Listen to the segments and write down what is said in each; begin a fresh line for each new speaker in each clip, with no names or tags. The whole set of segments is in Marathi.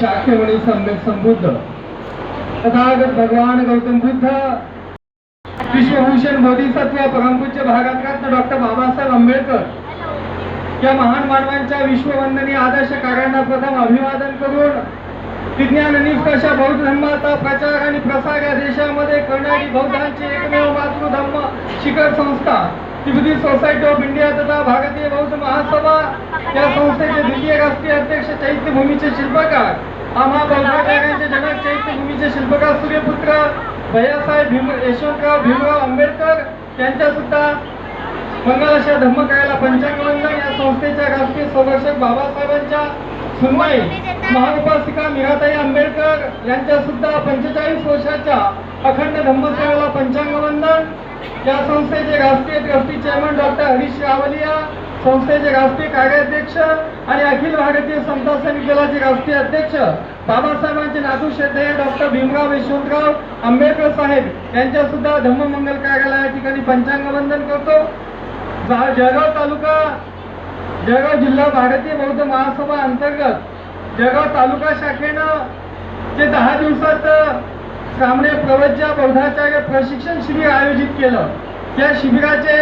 शाक्यवणी सम्यक संबुद्ध. तथागत भगवान गौतम बुद्ध विश्वभूषण बोधिसत्व परमपूज्य भारतरत्न डॉक्टर बाबासाहेब आंबेडकर या महान मानवांच्या विश्ववंदनीय आदर्श कार्यांना प्रथम अभिवादन करून विज्ञान निष्कर्ष बौद्ध धर्माचा प्रचार आणि प्रसार या देशामध्ये करणारी बौद्धांची एकमेव मातृधर्म शिखर संस्था तिबेटी सोसायटी ऑफ इंडिया तथा भारतीय बौद्ध महासभा या संस्थेचे द्वितीय राष्ट्रीय अध्यक्ष चैत्यभूमीचे शिल्पकार आम्हा बौद्धाचार्यांचे जनक चैत्यभूमीचे शिल्पकार सूर्यपुत्र भैयासाहेब भीम यशवंतराव भीमराव आंबेडकर यांच्या सुद्धा मंगलाशा धर्मकायाला पंचांगवंदन या संस्थेच्या राष्ट्रीय संरक्षक बाबासाहेबांच्या सुनवाई महाउपासिका मीराताई आंबेडकर यांच्या सुद्धा पंचेचाळीस वर्षाच्या अखंड धम्मसेवेला पंचांगवंदन या संस्थेचे राष्ट्रीय trustee chairman doctor Harish Rawalia संस्थेचे राष्ट्रीय कार्याध्यक्ष आणि अखिल भारतीय समता सैनिक दलाचे राष्ट्रीय अध्यक्ष बाबासाहेबांचे नातू श्रद्धेय डॉक्टर भीमराव यशवंतराव आंबेडकर साहेब यांच्या सुद्धा धम्ममंगल कार्यालय या ठिकाणी पंचांगवंदन करतो. जळगाव तालुका जळगाव जिल्हा भारतीय बौद्ध महासभा अंतर्गत जळगाव तालुका शाखेनं जे दहा दिवसात सामने प्रवज्या बौद्धाचार्य प्रशिक्षण शिबिर आयोजित केलं. त्या शिबिराचे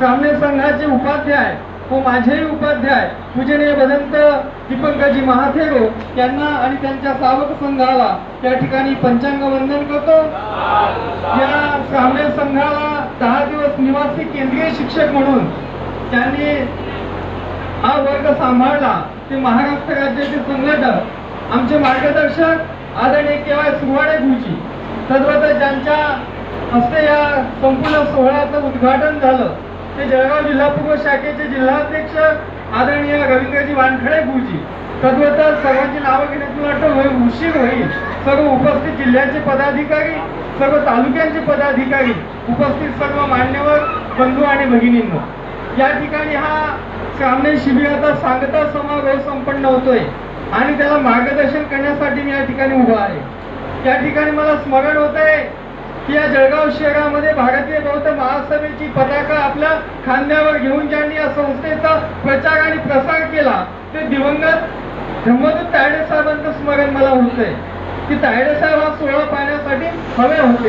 सामने संघाचे उपाध्याय व माझेही उपाध्याय पूजनीय भदंत दीपंकाजी महाथेरो यांना आणि त्यांच्या सावक संघाला त्या ठिकाणी पंचांग वंदन करतो. या सामने संघाला दहा दिवस निवासी केंद्रीय शिक्षक म्हणून त्यांनी हा वर्ग सांभाळला. ते महाराष्ट्र राज्याचे संघटक आमचे मार्गदर्शक आदरणीय केव्हा सुरवाडे गुरुजी तद्वत ज्यांच्या हस्ते या संपूर्ण सोहळ्याचं उद्घाटन झालं ते जळगाव जिल्हा पूर्व शाखेचे जिल्हाध्यक्ष आदरणीय रवींद्रजी वानखडे गुरुजी तद्वत सर्वांची नावं घेण्यात मला वाटतं उशीर होईल. सर्व उपस्थित जिल्ह्याचे पदाधिकारी सर्व तालुक्यांचे पदाधिकारी उपस्थित सर्व मान्यवर बंधू आणि भगिनींनो. या ठिकाणी हा सामने शिबिराचा सांगता समारोह संपन्न होतोय. आणि त्याला मार्गदर्शन करण्यासाठी मी या ठिकाणी उभा आहे. या ठिकाणी मला स्मरण होत आहे की या जळगाव शहरामध्ये भारतीय बौद्ध महासभेची पताका आपल्या खांद्यावर घेऊन ज्यांनी या संस्थेचा प्रचार आणि प्रसार केला ते दिवंगत धम्मदूत तायडे साहेबांचं स्मरण मला होतंय. की तायडे साहेब हा सोहळा पाहण्यासाठी हवे होते.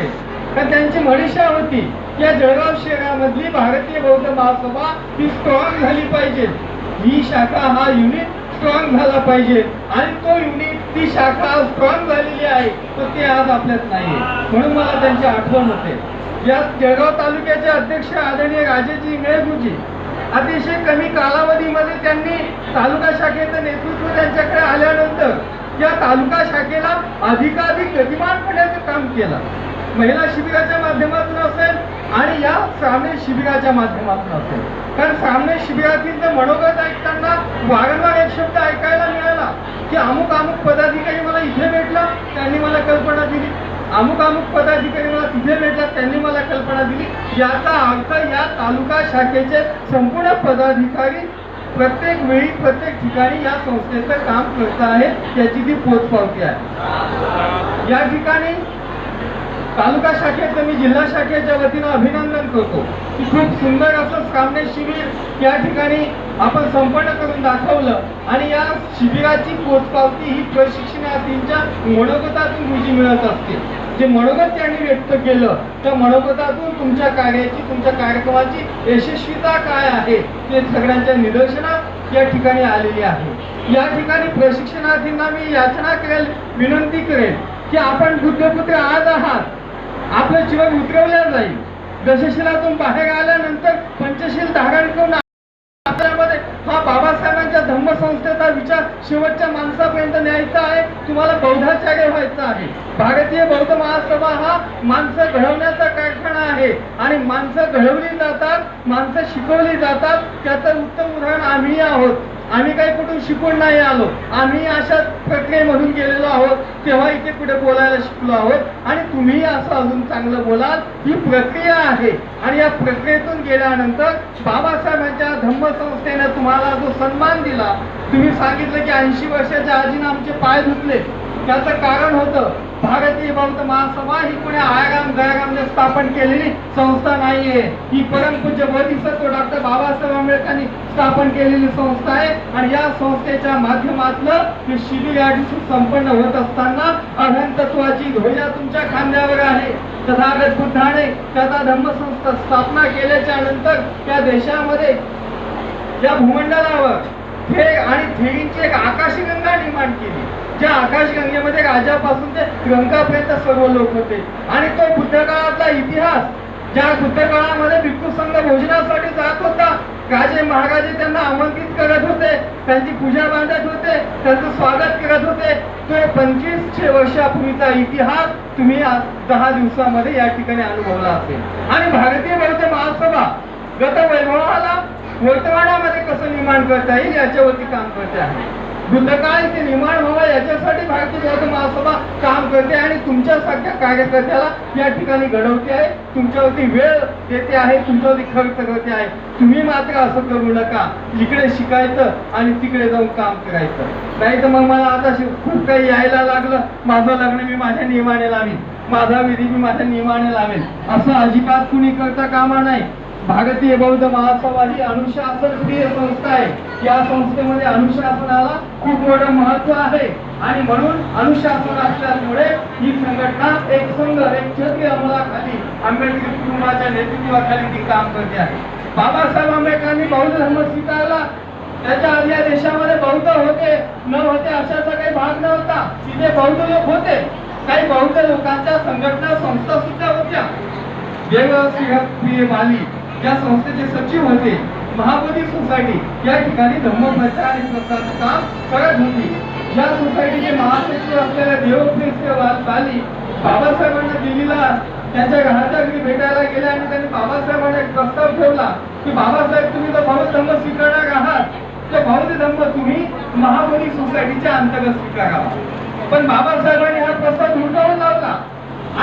कारण त्यांची मनीषा होती या जळगाव शहरामधली भारतीय बौद्ध महासभा ही स्ट्रॉंग झाली पाहिजे. ही शाखा हा युनिट स्ट्रॉंग झाला पाहिजे. आणि तो युनिट ती शाखा स्ट्रॉंग झालेली आहे तर ते आज आपल्यात नाही म्हणून मला त्यांची आठवण होते. या जळगाव तालुक्याचे अध्यक्ष आदरणीय राजेजी इंगळेगुजी अतिशय कमी कालावधीमध्ये त्यांनी तालुका शाखेचं नेतृत्व त्यांच्याकडे आल्यानंतर या तालुका शाखेला अधिकाधिक गतिमान करण्याचं काम केलं. महिला शिबिराच्या माध्यमातून असेल आणि या सामने शिबिराच्या माध्यमातून असेल. कारण सामने शिबिरातील जे मनोगत ऐकताना वारंवार एक शब्द ऐकायला मिळाला की अमुक अमुक पदाधिकारी मला इथे भेटला त्यांनी मला कल्पना दिली. अमुक अमुक पदाधिकारी मला तिथे भेटला त्यांनी मला कल्पना दिली. याचा अर्थ या तालुका शाखेचे संपूर्ण पदाधिकारी प्रत्येक वेळी प्रत्येक ठिकाणी या संस्थेचं काम करत आहेत त्याची ती पोचपावती आहे. या ठिकाणी तालुका शाखेचं मी जिल्हा शाखेच्या वतीनं अभिनंदन करतो. की खूप सुंदर असं सामने शिबिर या ठिकाणी आपण संपन्न करून दाखवलं. आणि या शिबिराची पोचपावती ही प्रशिक्षणार्थींच्या मनोगतातून रुजी मिळत असते. जे मनोगत त्यांनी व्यक्त केलं त्या मनोगतातून तुमच्या कार्याची तुमच्या कार्यक्रमाची यशस्वीता काय आहे ते सगळ्यांच्या निदर्शनात या ठिकाणी आलेली आहे. या ठिकाणी प्रशिक्षणार्थींना मी याचना करेल विनंती करेल की आपण बुद्धपुत्र आज आहात. आपलं जीवन उतरवलं जाईल. दशशिलातून बाहेर आल्यानंतर पंचशील धारण करून आपल्यामध्ये हा बाबासाहेबांच्या धम्मसंस्थेचा विचार शेवटच्या माणसापर्यंत न्यायचा आहे. तुम्हाला बौद्धाचार्य व्हायचं आहे. भारतीय बौद्ध महासभा हा माणसं घडवण्याचा कारखाना आहे. आणि माणसं घडवली जातात माणसं शिकवली जातात. त्याचं उत्तम उदाहरण आम्ही आहोत. आम्ही काही कुठून शिकून नाही आलो. आम्ही अशा प्रक्रियेमधून गेलेलो आहोत तेव्हा इथे कुठे बोलायला शिकलो आहोत. आणि तुम्ही असं अजून चांगलं बोलाल ही प्रक्रिया आहे. आणि या प्रक्रियेतून गेल्यानंतर बाबासाहेबांच्या धम्मसंस्थेने तुम्हाला जो सन्मान दिला तुम्ही सांगितलं की ऐंशी वर्षाच्या आजीनं आमचे पाय धुतले. त्याचं कारण होतं भारतीय बौद्ध महासभा ही पुणे आयाराम गयागामने स्थापन केलेली संस्था नाहीये. ही परमपूज्य बोधिसत्व डॉक्टर बाबासाहेब आंबेडकरांनी स्थापन केलेली संस्था आहे. आणि या संस्थेच्या माध्यमातलं हे शिबिर या दिवशी संपन्न होत असताना अभ्यन ध्वजा तुमच्या खांद्यावर आहे. तथागत बुद्धाने त्याचा धर्मसंस्था स्थापना केल्याच्यानंतर त्या देशामध्ये या भूमंडलावर हे आणि थेरींची एक आकाशगंगा निर्माण केली. ज्या आकाशगंगेमध्ये राजापासून ते गंगापर्यंत सर्व लोक होते. आणि तो बुद्ध काळातला इतिहास ज्या बुद्ध काळामध्ये भिक्खू संघ भोजनासाठी जात होता राजे महाराजे त्यांना आमंत्रित करत होते त्यांची पूजा बांधत होते त्यांचं स्वागत करत होते. तो पंचवीसशे वर्षापूर्वीचा इतिहास तुम्ही आज दहा दिवसामध्ये या ठिकाणी अनुभवला असेल. आणि भारतीय बौद्ध महासभा गत वैभवाला वर्तमानामध्ये कसं निर्माण करता येईल याच्यावरती काम करते आहे. भूतकाळ निर्माण व्हावं याच्यासाठी भारतीय जनता महासभा काम करते आणि तुमच्यासारख्या कार्यकर्त्याला या ठिकाणी घडवते आहे. तुमच्यावरती वेळ देते आहे तुमच्यावरती खर्च करते आहे. तुम्ही मात्र असं करू नका. इकडे शिकायचं आणि तिकडे जाऊन काम करायचं. नाही तर मग मला आता खूप काही यायला लागलं. माझं लग्न मी माझ्या नियमाने लावीन. माझा विधी मी माझ्या नियमाने लावेन. असं अजिबात कुणी करता कामा नाही. भारतीय बौद्ध महासभा ही अनुशासन प्रिय संस्था आहे. या संस्थेमध्ये अनुशासनाला खूप मोठं महत्त्व आहे. आणि म्हणून अनुशासन असल्यामुळे ही संघटना एक संघ एक क्षत्रिय अंमलाखाली आंबेडकर कुटुंबाच्या नेतृत्वाखाली ती काम करते आहे. बाबासाहेब आंबेडकरांनी बौद्ध धर्म स्वीकारला. त्याच्या आधी या देशामध्ये बौद्ध होते न होते अशाचा काही भाग नव्हता. तिथे बौद्ध लोक होते. काही बौद्ध लोकांच्या संघटना संस्था सुद्धा होत्या. देवसिंह प्रिय माली. या संस्थेचे सचिव होते. महाबोधी सोसायटी या ठिकाणी धम्म प्रचार आणि काम करत होती. या सोसायटीचे महासचिव असलेल्या देवप्रिय माली बाबासाहेबांना दिल्लीला त्यांच्या घराच्या घरी भेटायला गेल्या आणि त्यांनी बाबासाहेबांना एक प्रस्ताव ठेवला की बाबासाहेब तुम्ही तर भाऊ धम्म स्वीकारणार आहात. तर भाऊ धम्म तुम्ही महाबोधी सोसायटीच्या अंतर्गत स्वीकारावा. पण बाबासाहेबांनी हा प्रस्ताव धुडकावून लावला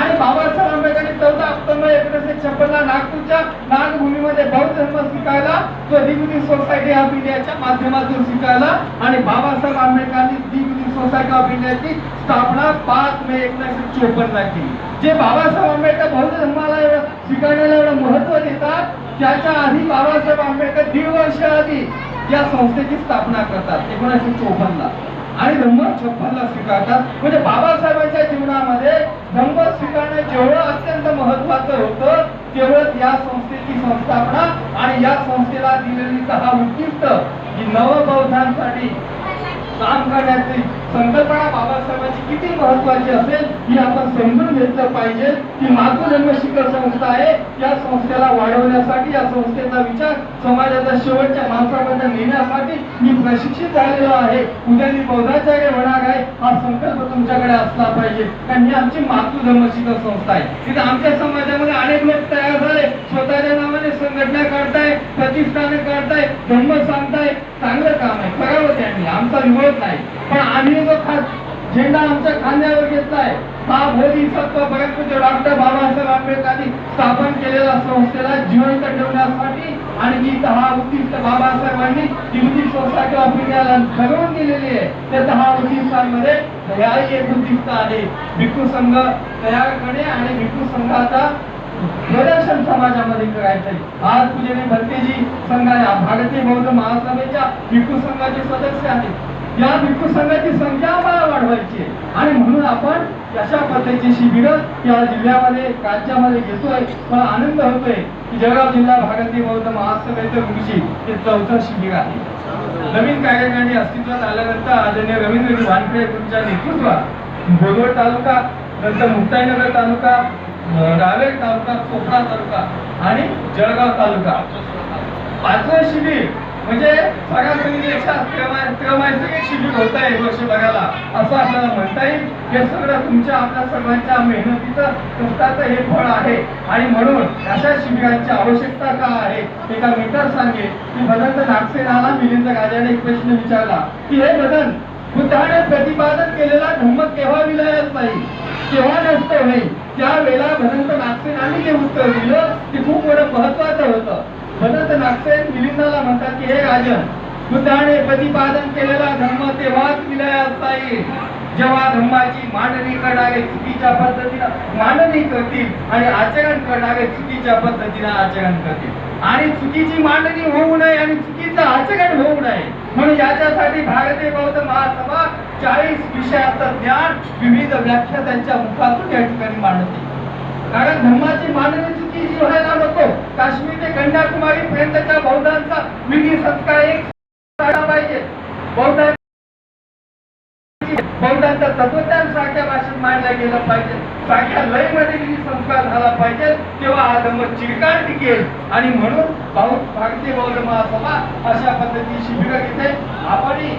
आणि बाबासाहेब आंबेडकरांनी चौदा ऑक्टोबर एकोणीसशे छप्पनला नागपूरच्या नागभूमीमध्ये बौद्ध धर्म स्वीकारला तो दिगुदी सोसायटी ऑफ इंडियाच्या माध्यमातून स्वीकारला आणि बाबासाहेब आंबेडकरांनी दिगुदी सोसायटी ऑफ इंडियाची स्थापना पाच मे एकोणीसशे चोपन्न केली. जे बाबासाहेब आंबेडकर बौद्ध धर्माला एवढं स्वीकारण्याला एवढं महत्त्व देतात त्याच्या आधी बाबासाहेब आंबेडकर दीड वर्ष आधी या संस्थेची स्थापना करतात एकोणीसशे चोपन्न ला आणि धम्म छप्पनला स्वीकारतात. म्हणजे बाबासाहेबांच्या जीवनामध्ये धम्म स्वीकारणं जेवढं अत्यंत महत्वाचं होतं केवळ या संस्थेची संस्थापना आणि या संस्थेला दिलेली सहा उद्दिष्ट ही नवबौद्धांसाठी काम करण्याची संकल्पना बाबा किती महत्वाची असेल ही आपण समजून घेतलं पाहिजे की मातृजन्म शिखर संस्था आहे. या संस्थेला वाढवण्यासाठी या संस्थेचा विचार समाजाच्या शेवटच्या माणसापर्यंत नेण्यासाठी मी प्रशिक्षित झालेलो आहे. उद्या मी बौद्धाचार्य होणार आहे. हा संकल्प तुमच्याकडे असला पाहिजे. कारण ही आमची मातृधर्म शिखर संस्था आहे. तिथे आमच्या समाजामध्ये अनेक लोक तयार झाले. स्वतःच्या नावाने संघटना करताय प्रतिष्ठाने करताय धर्म सांगताय. चांगलं काम आहे. करावं त्यांनी. आमचा विरोध नाही. पण आम्ही जो खास झेंडा आमच्या खांद्यावर घेतलाय. हा बोधिसत्व परंतु डॉक्टर बाबासाहेब आंबेडकरांनी स्थापन केलेल्या संस्थेला जिवंत ठेवण्यासाठी आणि जी दहा उद्दिष्ट बाबासाहेबांनी दिल्ली सोसायटी ऑफ इंडियाला ठरवून दिलेली आहे त्या दहा उद्दिष्टांमध्ये ह्याही एक उद्दिष्ट आहे. भिक्खू संघ तयार करणे आणि भिक्खू संघाचा प्रदर्शन समाजामध्ये करायचंय. आज पूजेने भंतेजी संघा भारतीय बौद्ध महासभेच्या भिक्खू संघाचे सदस्य आहेत. या भिक्खू संघाची संख्या आम्हाला वाढवायची आणि म्हणून आपण अशा पद्धतीची शिबिरं या जिल्ह्यामध्ये राज्यामध्ये घेतोय मला आनंद होतोय की जळगाव जिल्हा भारतीय बौद्ध महासभेचं गुरुजी हे चौथं शिबिर आहे. नवीन कार्यकारिणी अस्तित्वात आल्यानंतर आदरणीय रवींद्र वानखेडे यांच्या नेतृत्वात बोरवड तालुका नंतर मुक्ताईनगर तालुका रावेर तालुका कोकणा तालुका आणि जळगाव तालुका. पाचवं शिबिर म्हणजे सगळ्यांपैकी एक त्रैमासिक शिबिर होत आहे वर्षभराला. असं आपल्याला म्हणता येईल. हे सगळं तुमच्या आपल्या सर्वांच्या मेहनतीचं कष्टाचं हे फळ आहे. आणि म्हणून अशा शिबिरांची आवश्यकता का आहे? एका मित्र सांगेल की भदंत नागसेनाला मिलिंद राजाने एक प्रश्न विचारला की हे बदन बुद्धाने प्रतिपादन केलेला धम्म केव्हा विलयात नाही? केव्हा नष्ट होईल? त्यावेळेला भदंत नागसेनाने जे उत्तर दिलं ते खूप मोठं महत्वाचं होतं. भरत नागसेन मिलिंदाला म्हणतात की हे राजन बुद्धाने प्रतिपादन केलेला धर्म तेव्हाच विलय असता येईल. जेव्हा धर्माची मांडणी करणारे चुकीच्या पद्धतीनं मांडणी करतील आणि आचरण करणारे चुकीच्या पद्धतीनं आचरण करतील. आणि चुकीची मांडणी होऊ नये आणि चुकीचं आचरण होऊ नये. म्हणून याच्यासाठी भारतीय बौद्ध महासभा चाळीस विषयाचं ज्ञान विविध व्याख्या त्यांच्या मुखातून या ठिकाणी मांडते. कारण धर्माची मांडणी चुकीची व्हायला नको. काश्मीर ते कन्याकुमारी पर्यंतच्या बौद्धांचा विधी संस्कार एक पाहिजे. बौद्ध बौद्धांचा तत्वज्ञान सारख्या भाषेत मांडलं गेलं पाहिजे. सारख्या लयमध्ये विधी संस्कार झाला पाहिजे. तेव्हा हा धर्म चिरकाळ टिकेल. आणि म्हणून भाऊ भारतीय बौद्ध महासभा अशा पद्धतीची शिबिरं घेते. आपणही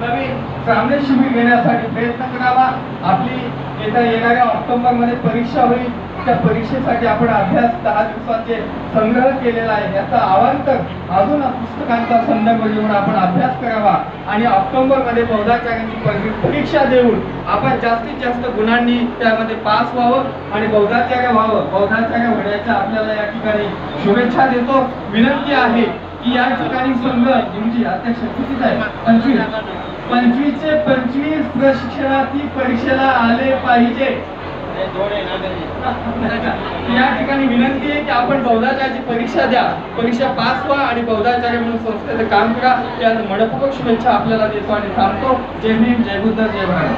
नवीन सामने शिबिर घेण्यासाठी प्रयत्न करावा. आपली येत्या येणाऱ्या ऑक्टोबरमध्ये परीक्षा होईल. त्या परीक्षेसाठी आपण अभ्यास दहा दिवसाचे संग्रह केलेला आहे. याचा अवांतर अजून पुस्तकांचा संदर्भ घेऊन आपण अभ्यास करावा. आणि ऑक्टोबरमध्ये बौद्धाचार्यांची परीक्षा देऊन आपण जास्तीत जास्त गुणांनी त्यामध्ये पास व्हावं आणि बौद्धाचार्य व्हावं. बौद्धाचार्य होण्याच्या आपल्याला या ठिकाणी शुभेच्छा देतो. विनंती आहे. की या ठिकाणी संघ जिमची म्हणजे अध्यक्ष कितीच आहे? पंचवीस. पंचवीसचे पंचवीस प्रशिक्षणार्थी परीक्षेला आले पाहिजे. या ठिकाणी विनंती आहे की आपण बौद्धाचार्याची परीक्षा द्या. परीक्षा पास व्हा आणि बौद्धाचार्य म्हणून संस्थेचं काम करा. या मनपूर्वक शुभेच्छा आपल्याला देतो आणि सांगतो जय भीम जय बुद्ध जय भारत.